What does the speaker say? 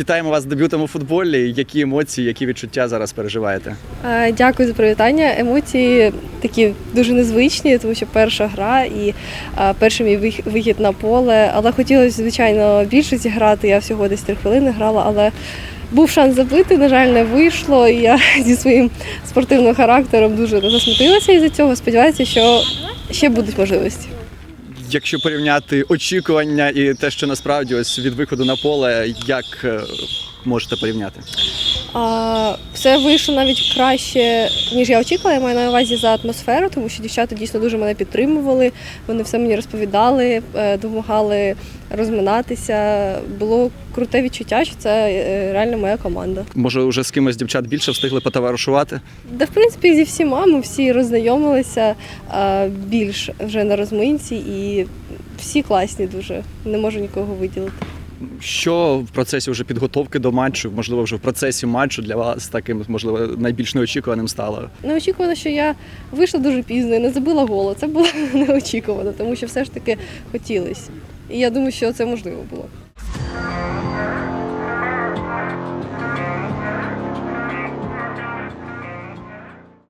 Вітаємо вас з дебютом у футболі. Які емоції, які відчуття зараз переживаєте? Е, Дякую за привітання. Емоції такі дуже незвичні, тому що перша гра і е, перший мій вих- вихід на поле. Але хотілося, звичайно, більше зіграти. Я всього десь три хвилини грала, але був шанс забити. На жаль, не вийшло. І я зі своїм спортивним характером дуже засмутилася із-за цього. Сподіваюся, що ще будуть можливості. Якщо порівняти очікування і те, що насправді ось від виходу на поле, як е, можете порівняти? А, все вийшло навіть краще, ніж я очікувала. Я маю на увазі за атмосферу, тому що дівчата дійсно дуже мене підтримували. Вони все мені розповідали, е, допомагали розминатися. Було круте відчуття, що це е, реально моя команда. Може, вже з кимось дівчат більше встигли потоваришувати? Да, в принципі, зі всіма ми всі роззнайомилися е, більш вже на розминці, і всі класні дуже. Не можу нікого виділити. Що в процесі вже підготовки до матчу, можливо, вже в процесі матчу для вас таким, можливо, найбільш неочікуваним стало? Неочікувано, що я вийшла дуже пізно і не забила голу. Це було неочікувано, тому що все ж таки хотілося. І я думаю, що це можливо було.